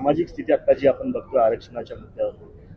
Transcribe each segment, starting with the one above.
सामाजिक स्थिती आता जी आपण बघतो आरक्षणाच्या मुद्द्यावर.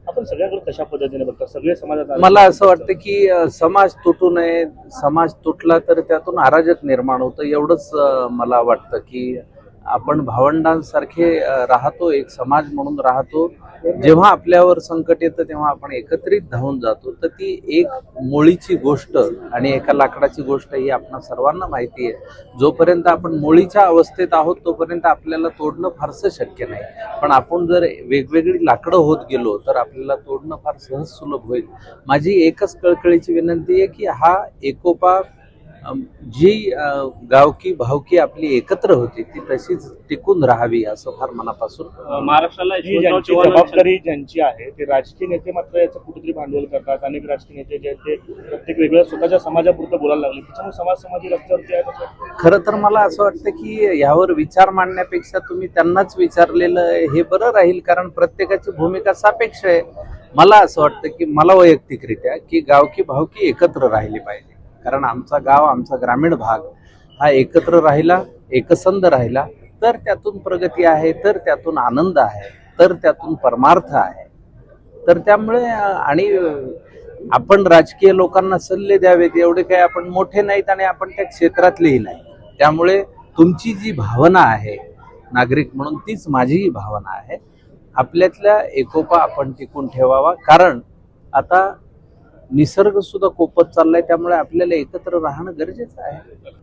आपण सगळ्याकडे कशा पद्धतीने बघतो? सगळे समाजात मला असं वाटतं की समाज तुटू नये समाज तुटला तर त्यातून अराजक निर्माण होतं एवढंच मला वाटतं की आपण भावंडांसारखे राहतो एक समाज म्हणून राहतो. जेव्हा आपल्यावर संकट येतं तेव्हा आपण एकत्रित धावून जातो. तर ती एक मुळीची गोष्ट आणि एका लाकडाची गोष्ट ही आपणा सर्वांना माहिती आहे. जोपर्यंत आपण मुळीच्या अवस्थेत आहोत तोपर्यंत आपल्याला तोडणं फारसं शक्य नाही. पण आपण जर वेगवेगळी लाकडं होत गेलो तर आपल्याला तोडणं फार सहज सुलभ होईल. माझी एकच कळकळीची विनंती आहे की हा एकोपा जी गावकी भावकी आपली एकत्र होती ती तशीच टिकून राहावी असं फार मनापासून महाराष्ट्राला ही ज्यांची जबाबदारी ज्यांची आहे ते राजकीय नेते मात्र याचं कुठेतरी भांडवल करतात. अनेक राजकीय नेते जे आहेत ते प्रत्येक वेगळ्या स्वतःच्या समाजापुरतं बोलायला लागले. त्याच्यामुळे समाज समाजी रस्त्यावरती आहे. खरं तर मला असं वाटतं की ह्यावर विचार मांडण्यापेक्षा तुम्ही त्यांनाच विचारलेलं हे बरं राहील कारण प्रत्येकाची भूमिका सापेक्ष आहे. मला असं वाटतं की मला वैयक्तिकरित्या की गावकी भावकी एकत्र राहिली पाहिजे. कारण आमचा गाव आमचा ग्रामीण भाग हा एकत्र राहिला एकसंध राहिला तर त्यातून प्रगती आहे तर त्यातून आनंद आहे तर त्यातून परमार्थ आहे. तर त्यामुळे आणि आपण राजकीय लोकांना सल्ले द्यावेत एवढे काही आपण मोठे नाहीत आणि आपण त्या क्षेत्रातलेही नाही. त्यामुळे तुमची जी भावना आहे नागरिक म्हणून तीच माझीही भावना आहे. आपल्यातल्या एकोपा आपण टिकून ठेवावा कारण आता निसर्ग सुद्धा कोपत चाललाय त्यामुळे आपल्याला एकत्र राहणं गरजेचं आहे.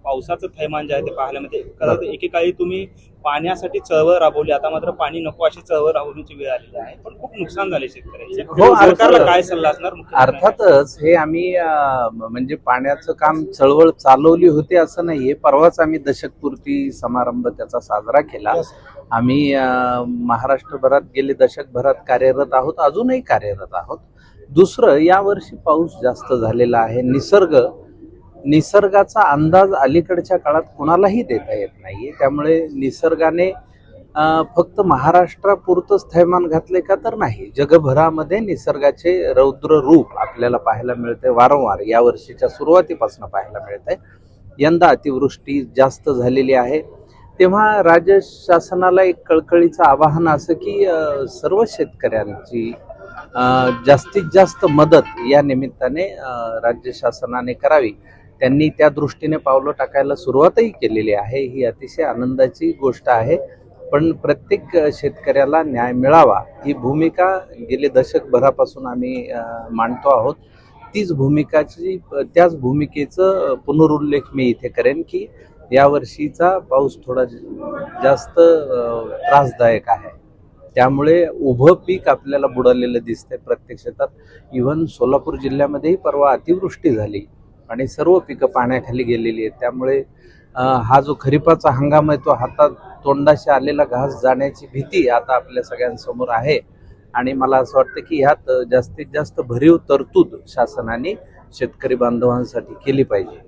पावसाचं थैमान जे आहे ते पाहायला मिळते. तर एकेकाळी तुम्ही पाण्यासाठी चळवळ राबवली आता मात्र पाणी नको अशी चळवळ राबवण्याची वेळ आलेली आहे. पण खूप नुकसान झाले शेतकऱ्यांचे. हो, सरकारला. काय सल्ला असणार? अर्थातच हे आम्ही म्हणजे पाण्याचं काम चळवळ चालवली होती असं नाहीये. परवाच आम्ही दशकपूर्ती समारंभ त्याचा साजरा केला. आम्ही महाराष्ट्रभरात गेले दशकभरात कार्यरत आहोत. अजूनही कार्यरत आहोत. दुसरं यावर्षी पाऊस जास्त झालेला आहे. निसर्ग निसर्गाचा अंदाज अलीकडच्या काळात कोणालाही देता येत नाही त्यामुळे निसर्गाने फक्त महाराष्ट्रापुरतंच थैमान घातले का तर नाही. जगभरामध्ये निसर्गाचे रौद्र रूप आपल्याला पाहायला मिळते वारंवार या वर्षीच्या सुरुवातीपासून पाहायला मिळत आहे यंदा अतिवृष्टी जास्त झालेली आहे. तेव्हा राज्य शासनाला एक कळकळीचं आवाहन असं की सर्व शेतकऱ्यांची जास्तीत जास्त मदत या निमित्ताने राज्य शासनाने करावी. त्यांनी त्या दृष्टीने पावलं टाकायला सुरुवातही केलेली आहे. ही अतिशय आनंदाची गोष्ट आहे. पण प्रत्येक शेतकऱ्याला न्याय मिळावा ही भूमिका गेले दशकभरापासून आम्ही मांडतो आहोत. तीच भूमिकाची त्याच भूमिकेचं पुनरुल्लेख मी इथे करेन की यावर्षीचा पाऊस थोडा जास्त त्रासदायक आहे. त्यामुळे उभं पीक आपल्याला बुडालेलं दिसतंय प्रत्येक शेतात इव्हन सोलापूर जिल्ह्यामध्येही परवा अतिवृष्टी झाली आणि सर्व पिकं पाण्याखाली गेलेली आहेत. त्यामुळे हा जो खरीपाचा हंगाम आहे तो हातात तोंडाशी आलेला घास जाण्याची भीती आता आपल्या सगळ्यांसमोर आहे. आणि मला असं वाटतं की ह्यात जास्तीत जास्त भरीव तरतूद शासनाने शेतकरी बांधवांसाठी केली पाहिजे.